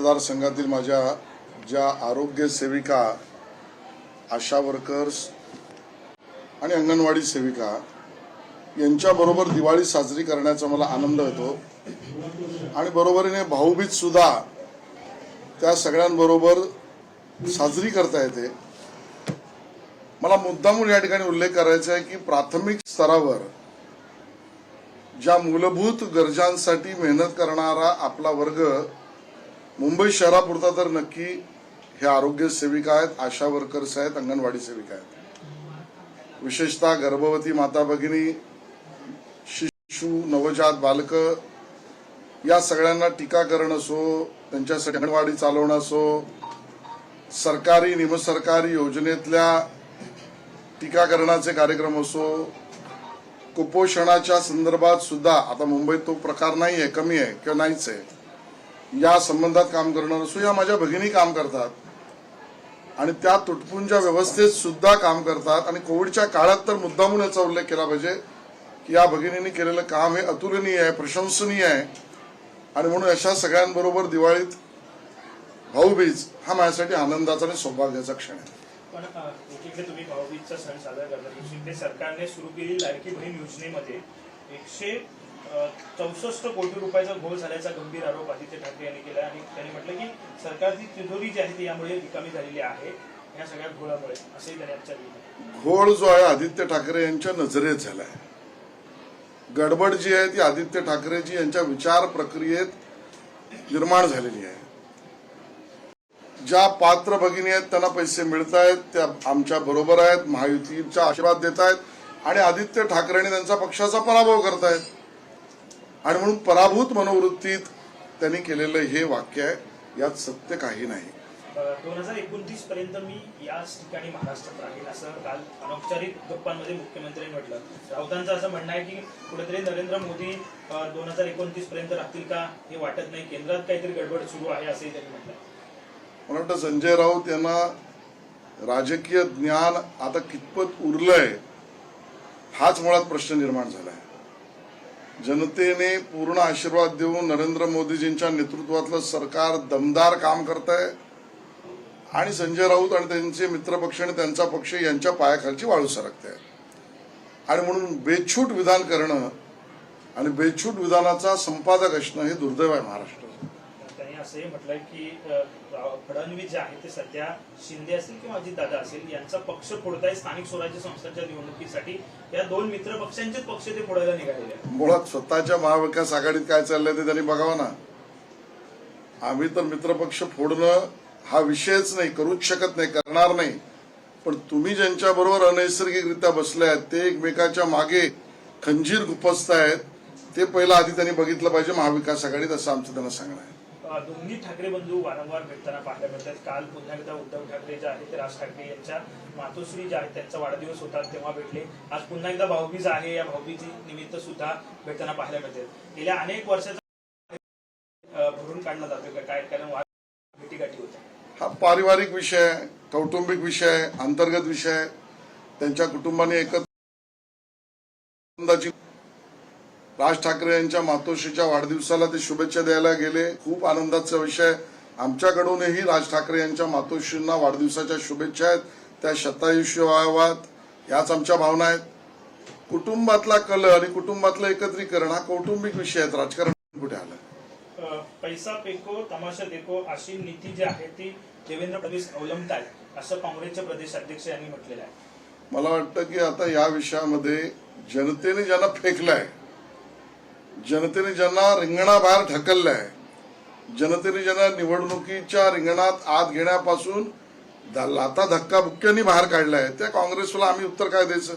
मतदारसंघातील माझ्या ज्या आरोग्य सेविका आशा वर्कर्स आणि अंगणवाडी सेविका यांच्याबरोबर दिवाळी साजरी करण्याचा मला आनंद होतो. आणि बरोबरीने भाऊबीज सुद्धा त्या सगळ्यांबरोबर साजरी करता येते. मला मुद्दामून या ठिकाणी उल्लेख करायचा आहे की प्राथमिक स्तरावर ज्या मूलभूत गरजांसाठी मेहनत करणारा आपला वर्ग मुंबई शहरापुरता तर नक्की हे आरोग्य सेविका आहेत आशा वर्कर्स आहेत अंगणवाडी सेविका आहेत. विशेषतः गर्भवती माता भगिनी शिशु नवजात बालक या सगळ्यांना टीकाकरण असो त्यांच्यासाठी अंगणवाडी चालवणं असो सरकारी निमसरकारी योजनेतल्या टीकाकरणाचे कार्यक्रम असो कुपोषणाच्या संदर्भात सुद्धा आता मुंबईत तो प्रकार नाही आहे कमी आहे किंवा नाहीच आहे या संबंधात काम करणं असो या माझ्या भगिनी काम करतात. आणि त्या तुटपुंच्या व्यवस्थेत सुद्धा काम करतात. आणि कोविडच्या काळात तर मुद्दामून याचा उल्लेख केला पाहिजे की या भगिनींनी केलेलं काम हे अतुलनीय आहे प्रशंसनीय आहे. आणि म्हणून अशा सगळ्यांबरोबर दिवाळीत भाऊबीज हा माझ्यासाठी आनंदाचा आणि सौभाग्याचा क्षण आहे. पण एकीकडे तुम्ही भाऊबीजचा सण साजरा करता दुसरीकडे सरकारने सुरू केलेली लाडकी बहीण योजनेमध्ये एकशे चौसष्ट कोटी रुपयाचा घोळ झाल्याचा गंभीर आरोप आदित्य ठाकरे यांनी केला आणि त्यांनी म्हटलं की सरकारची तिजोरी जी आहे ती यामुळे रिकामी झालेली आहे. या सगळ्या घोळामुळे असंही त्यांनी आजच्या घोळ जो आहे आदित्य ठाकरे यांच्या नजरेत झालाय. गडबड जी आहे ती आदित्य ठाकरेजी यांच्या विचार प्रक्रियेत निर्माण झालेली आहे. ज्या पात्र भगिनी आहेत त्यांना पैसे मिळत आहेत त्या आमच्या बरोबर आहेत महायुतीचा आशीर्वाद देत आहेत आणि आदित्य ठाकरेंनी त्यांचा पक्षाचा पराभव करतायत. आणि म्हणून पराभूत मनोवृत्तीत त्यांनी केलेलं हे वाक्य आहे यात सत्य काही नाही. दोन हजार एकोणतीस पर्यंत मी याच ठिकाणी महाराष्ट्रात राहील असं काल अनौपचारिक गप्पांमध्ये मुख्यमंत्र्यांनी म्हटलं. राऊतांचं असं म्हणणं आहे की कुठेतरी नरेंद्र मोदी दोन हजार एकोणतीस पर्यंत राहतील का हे वाटत नाही. केंद्रात काहीतरी गडबड सुरू आहे असंही त्यांनी म्हटलं. मला वाटतं संजय राऊत यांना राजकीय ज्ञान आता कितपत उरलंय हाच मुळात प्रश्न निर्माण झालाय. जनतेने पूर्ण आशीर्वाद देऊन नरेंद्र मोदीजींच्या नेतृत्वातलं सरकार दमदार काम करत आहे आणि संजय राऊत आणि त्यांचे मित्रपक्ष आणि त्यांचा पक्ष यांच्या पायाखालची वाळू सरकते आणि म्हणून बेछूट विधान करणं आणि बेछूट विधानाचा संपादक असणं हे दुर्दैव आहे महाराष्ट्र. असंही म्हटलंय की फडणवीस जे आहे ते सध्या शिंदे असेल किंवा अजितदादा असेल यांचा पक्ष फोडताय स्थानिक स्वराज्य संस्थांच्या निवडणुकीसाठी. या दोन मित्र पक्षांचेच पक्ष ते फोडायला निघालेले आहेत. मुळात स्वतःच्या महाविकास आघाडीत काय चाललंय ते त्यांनी बघावं ना. आम्ही तर मित्रपक्ष फोडणं हा विषयच नाही करूच शकत नाही करणार नाही. पण तुम्ही ज्यांच्या बरोबर अनैसर्गिकरित्या बसले आहेत ते एकमेकाच्या मागे खंजीर गुपसतायत ते पहिलं आधी त्यांनी बघितलं पाहिजे महाविकास आघाडीत असं आमचं त्यांना सांगणं आहे. दोन्ही ठाकरे बंधू वारंवार भेटताना पाहायला मिळतात. काल पुन्हा एकदा उद्धव ठाकरे जे आहेत ते राज ठाकरे यांच्या मातोश्री ज्या आहेत त्यांचा वाढदिवस होता तेव्हा भेटले. आज पुन्हा एकदा भाऊबीज आहे या भाऊबीजी निमित्त सुद्धा भेटताना पाहायला मिळतात गेल्या अनेक वर्षाचा भरून काढला जातो. का काय? कारण भेटीगाठी होत्या. हा पारिवारिक विषय कौटुंबिक विषय अंतर्गत विषय त्यांच्या कुटुंबाने एकत्र राज ठाकरे यांच्या मातोश्रीच्या वाढदिवसाला ते शुभेच्छा द्यायला गेले. खूप आनंदाचा विषय. आमच्याकडूनही राज ठाकरे यांच्या मातोश्रींना वाढदिवसाच्या शुभेच्छा आहेत. त्या शतायुष्य व्हाव्यात. याच आमच्या भावना आहेत. कुटुंबातला कल आणि कुटुंबातलं एकत्रीकरण हा कौटुंबिक विषय आहेत. राजकारण कुठे आलं? पैसा फेको तमाशा देखो अशी नीती जी आहे ती देवेंद्र फडणवीस अवलंबतात असं काँग्रेसचे प्रदेश अध्यक्ष यांनी म्हटलेलं आहे. मला वाटतं की आता या विषयामध्ये जनतेने ज्यांना फेकलाय जनतेने ज्यांना रिंगणाबाहेर ढकललंय जनतेने ज्यांना निवडणुकीच्या रिंगणात आत घेण्यापासून लाता धक्का बुक्क्यांनी बाहेर काढलाय त्या काँग्रेसला आम्ही उत्तर काय द्यायचं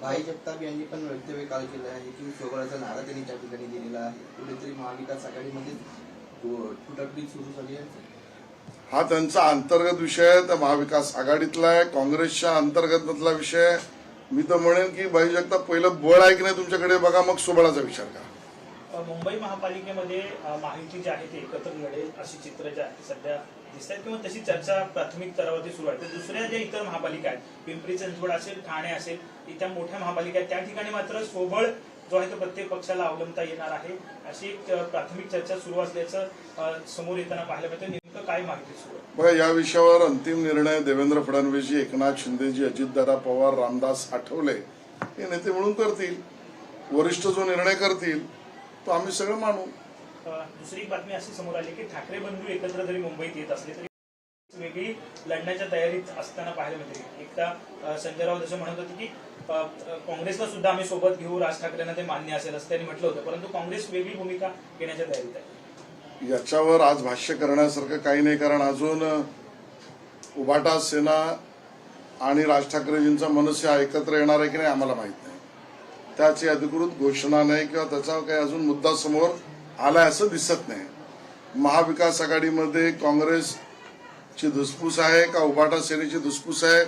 भाई जगताप यांनी पण वक्तव्य काल केलं आहे की सोबळाचा नारा त्यांनी त्या ठिकाणी दिलेला आहे कुठेतरी महाविकास आघाडीमध्ये सुरू झाली आहे हा त्यांचा अंतर्गत विषय आहे त्या महाविकास आघाडीतला आहे काँग्रेसच्या अंतर्गतातला विषय आहे. मी तर म्हणेन की भाई जगताप पहिलं बळ आहे की नाही तुमच्याकडे बघा मग सुबळाचा विचार करा. मुंबई महापालिकेमध्ये माहिती जी आहे ती एकत्र लढेल अशी चित्र जे आहे सध्या दिसत आहेत किंवा तशी चर्चा प्राथमिक स्तरावरती सुरू आहे. तर दुसऱ्या ज्या इतर महापालिका आहेत पिंपरी चिंचवड असेल ठाणे असेल इथं मोठ्या महापालिका आहेत त्या ठिकाणी मात्र सोबळ जो आहे तो प्रत्येक पक्षाला अवलंबता येणार आहे अशी एक प्राथमिक चर्चा सुरू असल्याचं समोर येताना पाहायला मिळतं. नेमकं काय माहिती सुरू बघा या विषयावर अंतिम निर्णय देवेंद्र फडणवीसजी एकनाथ शिंदेजी अजितदादा पवार रामदास आठवले हे नेते मिळून करतील. वरिष्ठ जो निर्णय करतील तो आम्ही सगळं मानू. दुसरी बातमी अशी समोर आली की ठाकरे बंधू एकत्र जरी मुंबईत येत असले तरी वेगळी लढण्याच्या तयारीत असताना पाहायला मिळते. एकदा संजय राऊत असं म्हणत होते की काँग्रेसला सुद्धा आम्ही सोबत घेऊ राज ठाकरेंना ते मान्य असेल असं त्यांनी म्हटलं होतं. परंतु काँग्रेस वेगळी भूमिका घेण्याच्या तयारीत आहे. याच्यावर आज भाष्य करण्यासारखं काही नाही कारण अजून उभाटा सेना आणि राज ठाकरेजींचा मनुष्य एकत्र येणार आहे की नाही आम्हाला माहीत नाही. त्याची अधिकृत घोषणा नाही किंवा त्याचा काही अजून मुद्दा समोर आलाय असं दिसत नाही. महाविकास आघाडीमध्ये ची धुसफूस आहे का उभाटा सेनेची धुसफूस आहे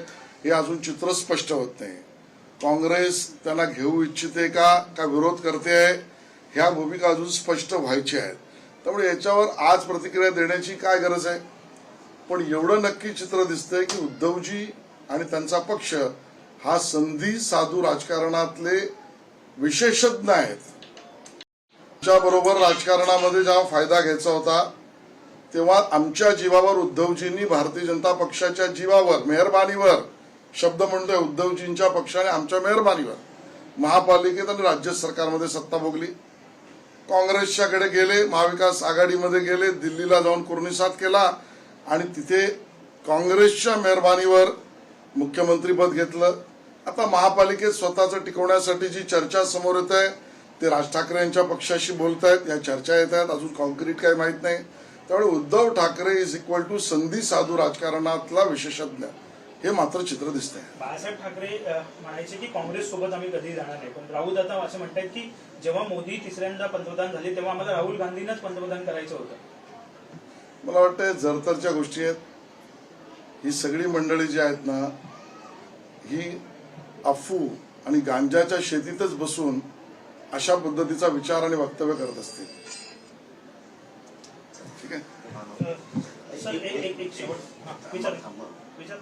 हे अजून चित्र स्पष्ट होत नाही. काँग्रेस त्यांना घेऊ इच्छिते का का विरोध करते आहे ह्या भूमिका अजून स्पष्ट व्हायच्या आहेत. त्यामुळे याच्यावर आज प्रतिक्रिया देण्याची काय गरज आहे? पण एवढं नक्की चित्र दिसतंय की उद्धवजी आणि त्यांचा पक्ष हा संधी साधू राजकारणातले विशेषज्ञ आहेत. बरोबर राजकारणामध्ये जेव्हा फायदा घ्यायचा होता तेव्हा आमच्या जीवावर उद्धवजींनी भारतीय जनता पक्षाच्या जीवावर मेहरबानीवर शब्द म्हणतोय उद्धवजींच्या पक्षाने आमच्या मेहरबानीवर. महापालिकेत आणि राज्य सरकारमध्ये सत्ता भोगली. काँग्रेसच्याकडे गेले महाविकास आघाडीमध्ये गेले दिल्लीला जाऊन कुर्निसात केला आणि तिथे काँग्रेसच्या मेहरबानीवर मुख्यमंत्रीपद घेतलं. आता महापालिकेत स्वतःचं टिकवण्यासाठी जी चर्चा समोर येत आहे ते राज ठाकरे यांच्या पक्षाशी बोलत आहेत या चर्चा येत आहेत. अजून कॉन्क्रीट काही माहीत नाही. त्यामुळे Uddhav Thackeray is equal to संधी साधू राजकारणातला विशेषज्ञ. हे मात्र चित्र दिसतंय. बाळासाहेब ठाकरे म्हणायचे की काँग्रेस सोबत आम्ही कधी जाणार नाही. पण राहुल आता असं म्हणतात की जेव्हा मोदी तिसऱ्यांदा पंतप्रधान झाले तेव्हा आम्हाला राहुल गांधींनाच पंतप्रधान करायचं होतं. मला वाटतं जरतरच्या गोष्टी आहेत. ही सगळी मंडळी जी आहेत ना ही अफू आणि गांजाच्या शेतीतच बसून अशा पद्धतीचा विचार आणि वक्तव्य करत असतील. सर एक एक एक शेवट. विचार. विचार.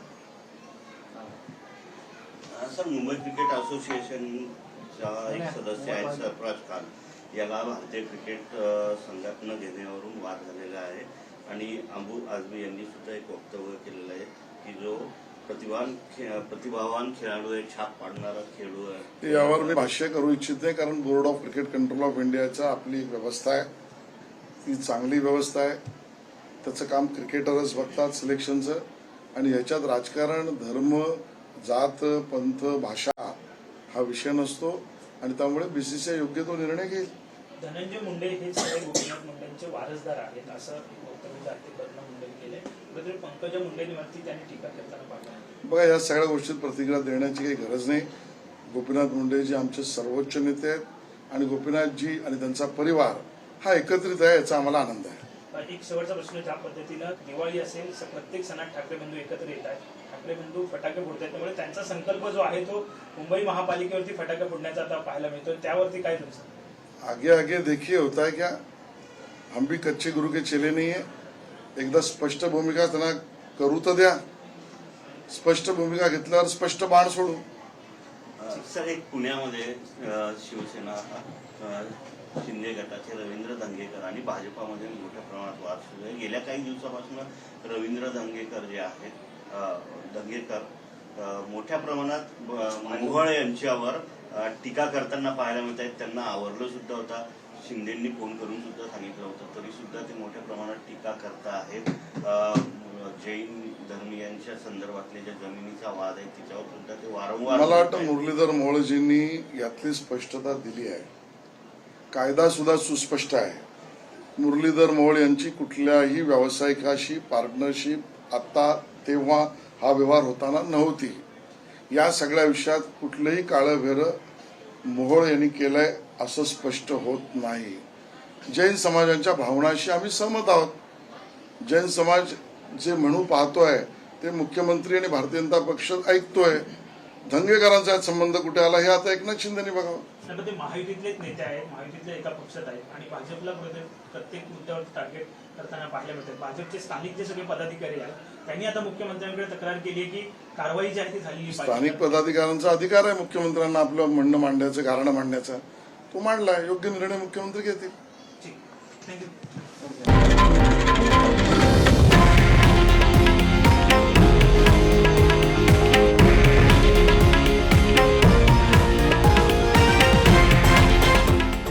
सर मुंबई क्रिकेट असोसिएशनचा एक सदस्य आहेत सरफराज खान याला भारतीय क्रिकेट अ, संघटना घेण्यावरून वाद झालेला आहे. आणि अंबू आझमी यांनी सुद्धा एक वक्तव्य केलेलं आहे की जो प्रतिभावान खे- प्रतिभावान खेळाडू आहे छाप पाडणारा खेळाडू आहे. यावर मी भाष्य करू इच्छित नाही कारण board of cricket control of इंडियाचा आपली व्यवस्था आहे. ती चांगली व्यवस्था आहे. त्याचं काम क्रिकेटरच बघतात सिलेक्शनचं. आणि याच्यात राजकारण धर्म जात पंथ भाषा हा विषय नसतो. आणि त्यामुळे बीसीसीआय योग्य तो निर्णय घेईल. धनंजय मुंडे हे सगळे गोपीनाथ मुंडेंचे वारसदार आहेत असं वक्तव्य मुंडे पंकजा मुंडेंवरती त्यांनी टीका करताना बघा या सगळ्या गोष्टीत प्रतिक्रिया देण्याची काही गरज नाही. गोपीनाथ मुंडे जे आमचे सर्वोच्च नेते आहेत आणि गोपीनाथजी आणि त्यांचा परिवार हा एकत्रित आहे याचा आम्हाला आनंद आहे. एक शेवटचा प्रश्न ज्या पद्धतीनं दिवाळी असेल प्रत्येक सणात ठाकरे बंधू एकत्र येत आहेत. ठाकरे बंधू फटाके फोडतात त्यामुळे त्यांचा संकल्प जो आहे तो मुंबई महापालिकेवरती फटाके फोडण्याचा आता पाहायला मिळतो. त्यावरती काय तुमचं? आगे आगे देखिए होता है क्या? हम भी कच्चे गुरु के चेले नहीं है। एकदा स्पष्ट भूमिका त्यांना करू तर द्या स्पष्ट भूमिका घेतल्यावर स्पष्ट बाण सोडू। सर एक पुण्यामध्ये शिवसेना शिंदे गटाचे रवींद्र दंगेकर आणि भाजपामध्ये मोठ्या प्रमाणात वाद सुरू आहे. गेल्या काही दिवसापासून रवींद्र दंगेकर जे आहेत दंगेकर मोठ्या प्रमाणात मोहळ यांच्यावर टीका करताना पाहायला मिळत आहेत. त्यांना आवरलं सुद्धा होता. शिंदेंनी फोन करून सुद्धा सांगितलं होतं. तरी सुद्धा ते मोठ्या प्रमाणात टीका करता आहेत. जैन धर्मीयांच्या ज्या जमिनीचा वाद आहे त्याच्यावर सुद्धा ते वारंवार मला वाटतं मुरलीधर मोहोळजींनी यातली स्पष्टता दिली आहे. कायदा सुद्धा सुस्पष्ट आहे. मुरलीधर मोहोळ यांची कुठल्याही व्यावसायिकाशी पार्टनरशिप आता तेव्हा हा व्यवहार होताना नव्हती. या सगळ्या विषयात कुठलंही काळं भेरं मोहोळ यांनी केलंय असं स्पष्ट होत नाही. जैन समाजाच्या भावनाशी आम्ही सहमत आहोत. जैन समाज जे म्हणू पाहतोय ते मुख्यमंत्री आणि भारतीय जनता पक्ष ऐकतोय. धंगेकरांचा यात संबंध कुठे आला हे आता एकनाथ शिंदेनी बघावं. ते महायुतीतलेच नेते आहेत. महायुतीतल्या एका पक्षात आहेत. आणि भाजपला प्रत्येक मुद्द्यावर टार्गेट करताना पाहायला मिळते भाजपचे स्थानिक जे सगळे पदाधिकारी आहेत त्यांनी आता मुख्यमंत्र्यांकडे तक्रार केली आहे की कारवाई जी आहे ती झालेली स्थानिक पदाधिकाऱ्यांचा अधिकार आहे मुख्यमंत्र्यांना आपलं म्हणणं मांडण्याचं कारण मांडण्याचा. तो मांडलाय योग्य निर्णय मुख्यमंत्री घेतील. ठीक. थँक्यू